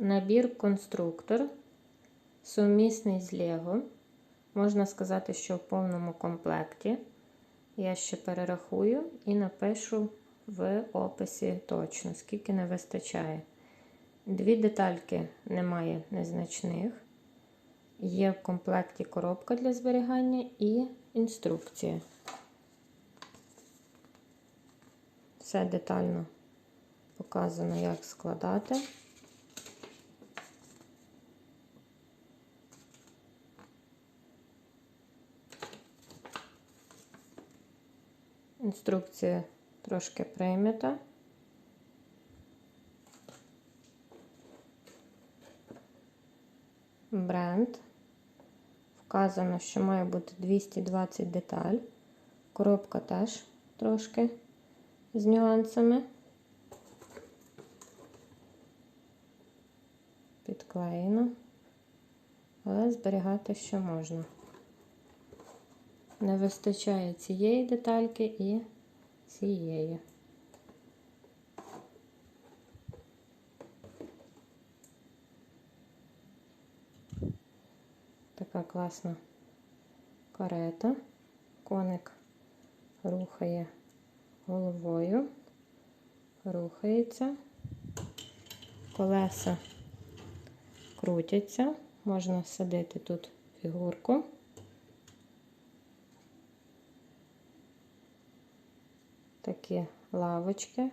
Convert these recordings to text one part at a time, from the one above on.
Набір конструктор, сумісний з Лего. Можна сказати, що в повному комплекті. Я ще перерахую і напишу в описі точно, скільки не вистачає. Дві детальки немає незначних. Є в комплекті коробка для зберігання і інструкція. Все детально показано, як складати. Інструкція трошки прийнята. Бренд. Вказано, що має бути 220 деталь. Коробка теж трошки з нюансами. Підклеєно, але зберігати ще можна. Не вистачає цієї детальки і цієї. Така класна карета. Коник рухає головою, рухається, колеса крутяться, можна садити тут фігурку. Такі лавочки.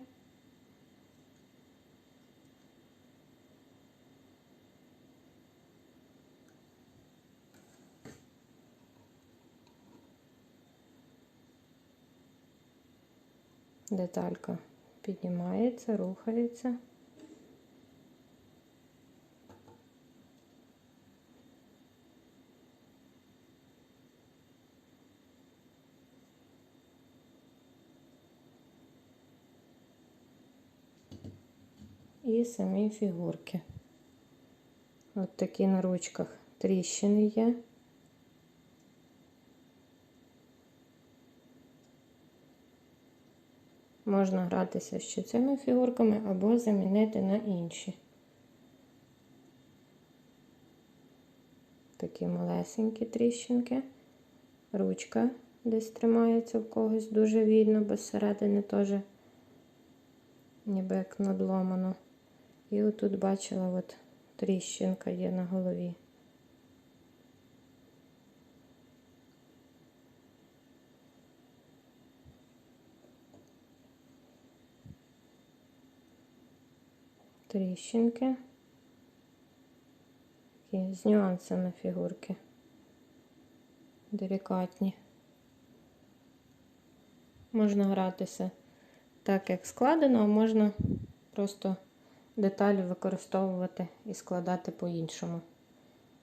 Деталька піднімається, рухається. І самі фігурки. От такі на ручках тріщини є. Можна гратися ще цими фігурками або замінити на інші. Такі малесенькі тріщинки. Ручка десь тримається в когось дуже видно, бо зсередини теж ніби як надломано. І отут бачила, от тріщинка є на голові. Тріщинки. Такі з нюансами фігурки. Делікатні. Можна гратися так, як складено, а можна просто деталі використовувати і складати по-іншому.